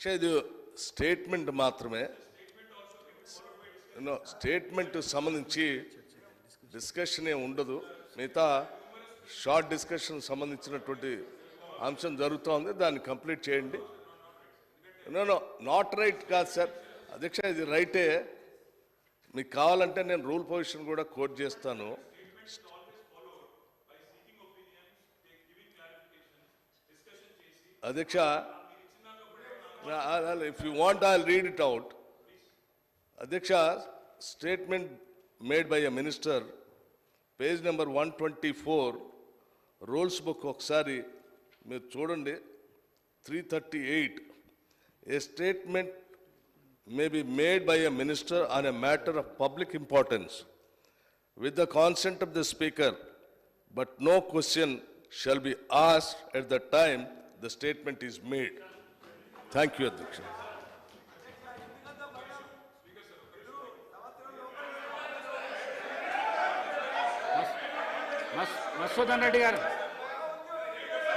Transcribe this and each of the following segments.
అధ్యక్ష ఇది స్టేట్మెంట్ మాత్రమే స్టేట్మెంట్ సంబంధించి డిస్కషన్ ఏమి ఉండదు మిగతా షార్ట్ డిస్కషన్ సంబంధించినటువంటి అంశం జరుగుతోంది దాన్ని కంప్లీట్ చేయండి నో నో నాట్ రైట్ కాదు సార్ అధ్యక్ష ఇది రైటే మీకు కావాలంటే నేను రూల్ పొజిషన్ కూడా కోట్ చేస్తాను అధ్యక్ష If you want I read it out అధ్యక్ష statement made by a minister page number one twenty four rules book ఒకసారి మీరు చూడండి three thirty eight a statement may be made by a minister on a matter of public importance with the consent of the speaker, but no question shall be asked at the time the statement is made. You, Adhiksha. మస్ మధుసూదన్ రెడ్డి గారు.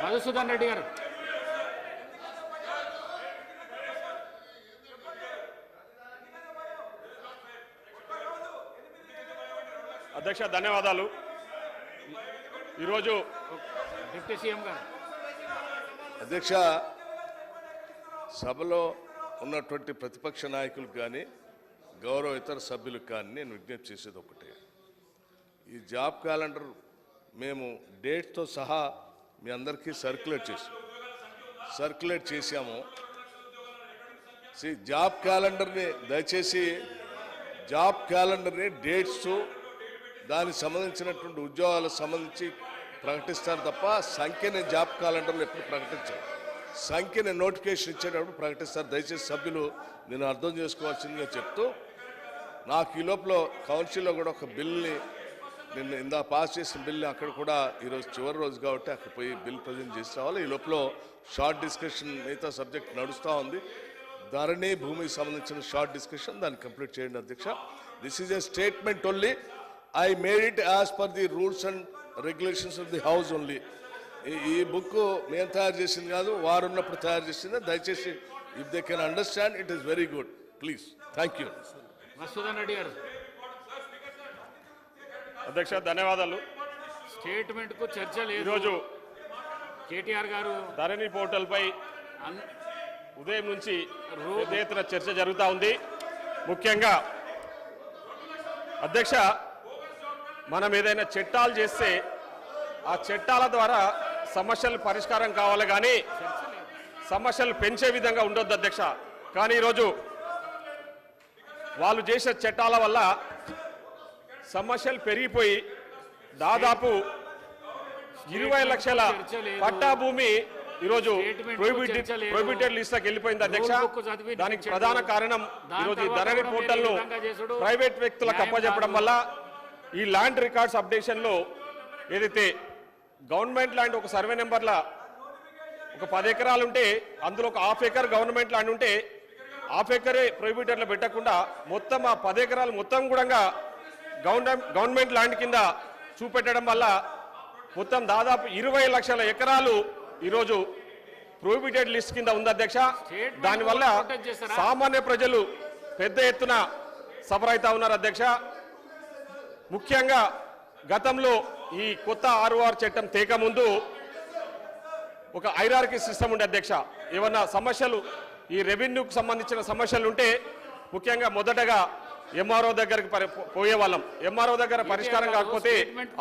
మధుసూదన్ రెడ్డి గారు. అధ్యక్ష ధన్యవాదాలు. ఈరోజు deputy CM గారు. అధ్యక్ష సభలో ఉన్నటువంటి ప్రతిపక్ష నాయకులకు కానీ గౌరవ ఇతర సభ్యులకు కానీ నేను విజ్ఞప్తి చేసేది ఒకటే. ఈ జాబ్ క్యాలెండర్ మేము డేట్తో సహా మీ అందరికీ సర్క్యులేట్ చేసాం. సర్క్యులేట్ చేశాము. జాబ్ క్యాలెండర్ని దయచేసి జాబ్ క్యాలెండర్ని డేట్స్ దానికి సంబంధించినటువంటి ఉద్యోగాలకు సంబంధించి ప్రకటిస్తారు తప్ప సంఖ్యని జాబ్ క్యాలెండర్లో ఎప్పుడు ప్రకటించారు. సంఖ్యను నోటిఫికేషన్ ఇచ్చేటప్పుడు ప్రకటిస్తారు. దయచేసి సభ్యులు నేను అర్థం చేసుకోవాల్సిందిగా చెప్తూ నాకు ఈ లోపల కౌన్సిల్లో కూడా ఒక బిల్ని నిన్న ఇందా పాస్ చేసిన బిల్ని అక్కడ కూడా ఈరోజు చివరి రోజు కాబట్టి అక్కడ పోయి బిల్ ప్రజెంట్ చేసి రావాలి. ఈ లోపల షార్ట్ డిస్కషన్ మిగతా సబ్జెక్ట్ నడుస్తూ ఉంది. ధరణి భూమికి సంబంధించిన షార్ట్ డిస్కషన్ దాన్ని కంప్లీట్ చేయండి అధ్యక్ష. This is a statement only I made it as per the rules and regulations of the house only ఈ బుక్ మేము తయారు చేసింది కాదు వారు ఉన్నప్పుడు తయారు చేసింది. దయచేసి if they can understand it is very good please thank you Madhusudan Reddy garu. అధ్యక్ష ధన్యవాదాలు. స్టేట్మెంట్కు చర్చ లేదు. ఈరోజు కేటీఆర్ గారు ధరణి పోర్టల్పై ఉదయం నుంచి ఎత్తున చర్చ జరుగుతూ ఉంది. ముఖ్యంగా అధ్యక్ష మనం ఏదైనా చట్టాలు చేస్తే ఆ చట్టాల ద్వారా సమస్యలు పరిష్కారం కావాలి కానీ సమస్యలు పెంచే విధంగా ఉండొద్దు అధ్యక్ష కానీ ఈరోజు వాళ్ళు చేసే చట్టాల వల్ల సమస్యలు పెరిగిపోయి దాదాపు ఇరవై లక్షల పట్టా భూమి ఈరోజు ప్రొహిబిటెడ్ లిస్ట్లోకి వెళ్ళిపోయింది అధ్యక్ష దానికి. ప్రధాన కారణం ఈరోజు ధరణి పోర్టల్ను ప్రైవేట్ వ్యక్తులకు అప్పచెప్పడం. వల్ల ఈ ల్యాండ్ రికార్డ్స్ అప్డేషన్లో ఏదైతే గవర్నమెంట్ ల్యాండ్ ఒక సర్వే నెంబర్ల ఒక పది ఎకరాలు ఉంటే అందులో ఒక హాఫ్ ఎకర్ గవర్నమెంట్ ల్యాండ్ ఉంటే హాఫ్ ఎకరే ప్రొహిబిటర్లో పెట్టకుండా మొత్తం ఆ పది ఎకరాలు మొత్తం కూడా గవర్నమెంట్ ల్యాండ్ కింద చూపెట్టడం వల్ల మొత్తం దాదాపు ఇరవై లక్షల ఎకరాలు ఈరోజు ప్రొహిబిటెడ్ లిస్ట్ కింద ఉంది అధ్యక్ష దానివల్ల? సామాన్య ప్రజలు పెద్ద ఎత్తున సఫర్ అవుతా ఉన్నారు అధ్యక్ష ముఖ్యంగా గతంలో ఈ కొత్త ఆర్ఓఆర్ చట్టం తేక ముందు ఒక ఐరార్కి సిస్టమ్ ఉండే అధ్యక్ష. ఏమన్నా సమస్యలు ఈ రెవెన్యూకి సంబంధించిన సమస్యలు ఉంటే ముఖ్యంగా మొదటగా ఎంఆర్ఓ దగ్గరికి పోయేవాళ్ళం. ఎంఆర్ఓ దగ్గర పరిష్కారం కాకపోతే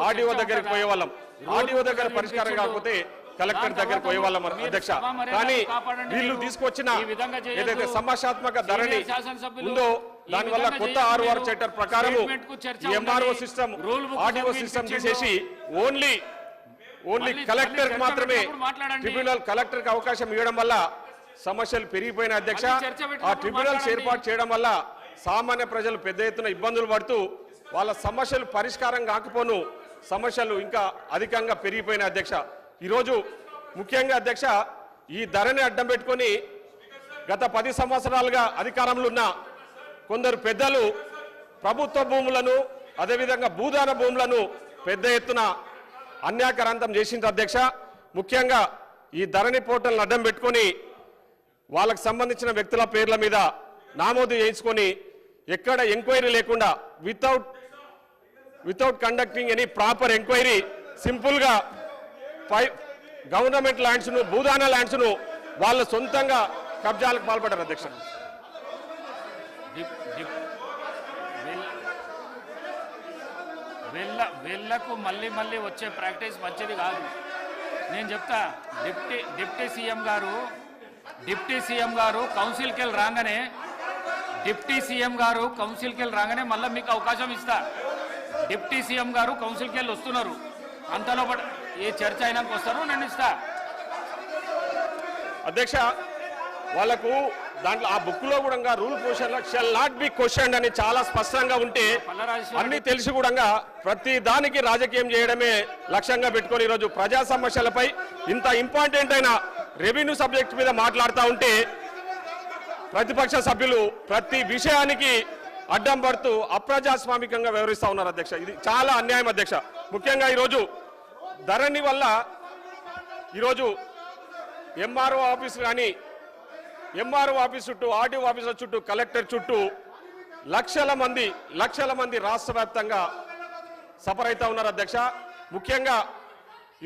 ఆర్డీఓ దగ్గరికి పోయేవాళ్ళం. ఆర్డీఓ దగ్గర పరిష్కారం కాకపోతే కలెక్టర్ దగ్గరికి పోయేవాళ్ళం అధ్యక్ష. కానీ వీళ్ళు తీసుకొచ్చిన ఏదైతే సమస్యాత్మక ధరణి ఉందో దానివల్ల కొత్త ఆర్ఓఆర్ చట్టం ప్రకారము ఎంఆర్ఓ సిస్టమ్ ఆర్డీఓ సిస్టమ్ తీసేసి ఓన్లీ ఓన్లీ కలెక్టర్ మాత్రమే. ట్రిబ్యునల్ కలెక్టర్కి అవకాశం ఇవ్వడం వల్ల సమస్యలు పెరిగిపోయిన అధ్యక్ష ఆ ట్రిబ్యునల్స్. ఏర్పాటు చేయడం వల్ల సామాన్య ప్రజలు పెద్ద ఎత్తున ఇబ్బందులు పడుతూ వాళ్ళ సమస్యలు పరిష్కారం కాకపోను సమస్యలు ఇంకా అధికంగా పెరిగిపోయిన అధ్యక్ష ఈరోజు ముఖ్యంగా అధ్యక్ష ఈ ధరని అడ్డం పెట్టుకొని గత పది సంవత్సరాలుగా అధికారంలో ఉన్న కొందరు పెద్దలు ప్రభుత్వ భూములను అదేవిధంగా భూదాన భూములను పెద్ద ఎత్తున అన్యాకరాంతం చేసింది అధ్యక్ష. ముఖ్యంగా ఈ ధరణి పోర్టల్ని అడ్డం పెట్టుకొని వాళ్ళకు సంబంధించిన వ్యక్తుల పేర్ల మీద నామోదు చేయించుకొని ఎక్కడ ఎంక్వైరీ లేకుండా without without conducting any proper enquiry సింపుల్గా పై గవర్నమెంట్ ల్యాండ్స్ను భూదాన ల్యాండ్స్ను వాళ్ళ సొంతంగా కబ్జాలకు పాల్పడ్డారు అధ్యక్ష. డిప్- డిప్- వెళ్ళ వెళ్ళకు మళ్ళీ మళ్ళీ వచ్చే ప్రాక్టీస్ మంచిది కాదు. నేను చెప్తా డిప్టీ డిప్టీ సీఎం గారు డిప్టీ సీఎం గారు కౌన్సిల్కి వెళ్ళి రాగానే డిప్టీ సీఎం గారు కౌన్సిల్కి వెళ్ళి రాగానే మళ్ళీ మీకు అవకాశం ఇస్తా. డిప్టీ సీఎం గారు కౌన్సిల్కి వెళ్ళి వస్తున్నారు. అంతలో ఏ చర్చ అయినాక వస్తారు నేను ఇస్తా. అధ్యక్ష వాళ్ళకు దాంట్లో ఆ బుక్లో కూడా rule question shall not be question అని చాలా స్పష్టంగా ఉంటే అన్ని తెలిసి కూడా ప్రతి దానికి రాజకీయం చేయడమే లక్ష్యంగా పెట్టుకొని ఈరోజు ప్రజా సమస్యలపై ఇంత ఇంపార్టెంట్ అయిన రెవెన్యూ సబ్జెక్ట్ మీద మాట్లాడుతూ ఉంటే ప్రతిపక్ష సభ్యులు ప్రతి విషయానికి అడ్డం పడుతూ అప్రజాస్వామికంగా వ్యవహరిస్తూ ఉన్నారు అధ్యక్ష. ఇది చాలా అన్యాయం అధ్యక్ష. ముఖ్యంగా ఈరోజు ధరణి వల్ల ఈరోజు ఎంఆర్ఓ ఆఫీస్ కానీ ఎంఆర్ఓ ఆఫీస్ చుట్టూ ఆర్డీఓ ఆఫీసర్ చుట్టూ కలెక్టర్ చుట్టూ లక్షల మంది లక్షల మంది రాష్ట్ర వ్యాప్తంగా సఫర్ అవుతా ఉన్నారు అధ్యక్ష. ముఖ్యంగా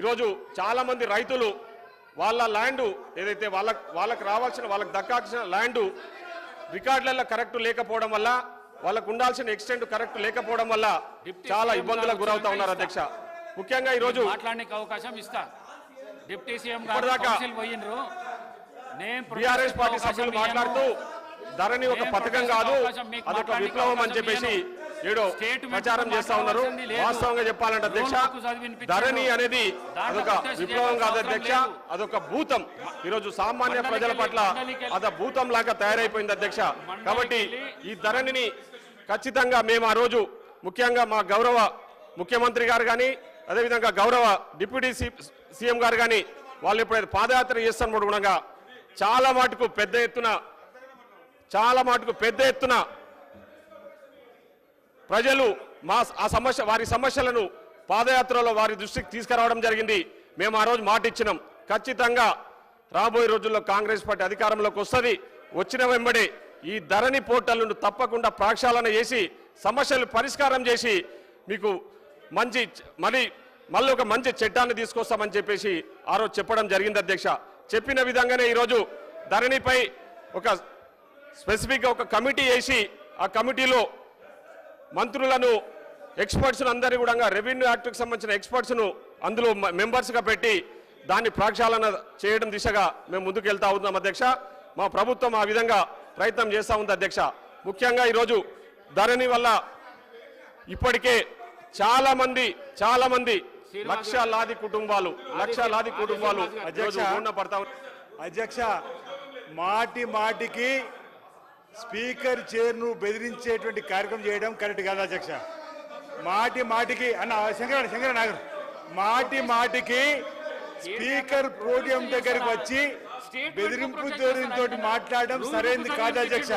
ఈరోజు చాలా మంది రైతులు వాళ్ళ ల్యాండ్ ఏదైతే వాళ్ళకు వాళ్ళకు రావాల్సిన వాళ్ళకి దక్కాల్సిన ల్యాండ్ రికార్డులలో కరెక్ట్ లేకపోవడం వల్ల వాళ్ళకు ఉండాల్సిన ఎక్స్టెంట్ కరెక్ట్ లేకపోవడం వల్ల చాలా ఇబ్బందులకు గారు గురవుతా ఉన్నారు. అధ్యక్ష. ముఖ్యంగా ఈరోజు మాట్లాడడానికి అవకాశం ఇస్తా. డిప్టీ సీఎం గారు పోయినరు బీఆర్ఎస్ పార్టీ సభ్యులు. మాట్లాడుతూ ధరణి ఒక పథకం కాదు అదొక విప్లవం అని చెప్పేసి. ఏడో ప్రచారం చేస్తా ఉన్నారు. వాస్తవంగా చెప్పాలంటే అధ్యక్ష. ధరణి అనేది అదొక విప్లవం కాదు అధ్యక్ష. అదొక భూతం ఈరోజు సామాన్య ప్రజల పట్ల అదొక భూతం లాగా తయారైపోయింది అధ్యక్ష కాబట్టి ఈ ధరణిని ఖచ్చితంగా మేము ఆ రోజు ముఖ్యంగా మా గౌరవ ముఖ్యమంత్రి గారు కానీ అదేవిధంగా గౌరవ డిప్యూటీ సీఎం గారు కానీ వాళ్ళు ఎప్పుడైతే పాదయాత్ర చేస్తున్నప్పుడు కూడా చాలా మటుకు పెద్ద ఎత్తున చాలా మటుకు పెద్ద ఎత్తున ప్రజలు మా ఆ సమస్య వారి సమస్యలను పాదయాత్రలో వారి దృష్టికి తీసుకురావడం జరిగింది. మేము ఆ రోజు మాట ఇచ్చినాం. ఖచ్చితంగా రాబోయే రోజుల్లో కాంగ్రెస్ పార్టీ అధికారంలోకి వస్తుంది. వచ్చిన వెంబడే ఈ ధరణి పోర్టల్ను తప్పకుండా ప్రక్షాళన చేసి సమస్యలు పరిష్కారం చేసి మీకు మంచి మరి మళ్ళీ ఒక మంచి చట్టాన్ని తీసుకొస్తామని చెప్పేసి ఆ రోజు చెప్పడం జరిగింది అధ్యక్ష. చెప్పిన విధంగానే ఈరోజు ధరణిపై ఒక స్పెసిఫిక్గా ఒక కమిటీ వేసి ఆ కమిటీలో మంత్రులను ఎక్స్పర్ట్స్ను అందరి కూడా రెవెన్యూ యాక్ట్కి సంబంధించిన ఎక్స్పర్ట్స్ను అందులో మెంబర్స్గా పెట్టి దాన్ని ప్రక్షాళన చేయడం దిశగా మేము ముందుకు వెళ్తా ఉన్నాం అధ్యక్ష. మా ప్రభుత్వం ఆ విధంగా ప్రయత్నం చేస్తూ ఉంది అధ్యక్ష. ముఖ్యంగా ఈరోజు ధరణి వల్ల ఇప్పటికే చాలామంది చాలామంది లక్షలాది కుటుంబాలు లక్షలాది కుటుంబాలు అధ్యక్ష. అధ్యక్ష మాటి మాటికి స్పీకర్ చైర్ను బెదిరించేటువంటి కార్యక్రమం చేయడం కరెక్ట్ కాదు అధ్యక్ష? మాటి మాటికి అన్న శంకర శంకర నాగర్ మాటి మాటికి స్పీకర్ పోడియం దగ్గరికి వచ్చి బెదిరింపు ధోరణితో మాట్లాడడం సరైనది కాదు అధ్యక్ష?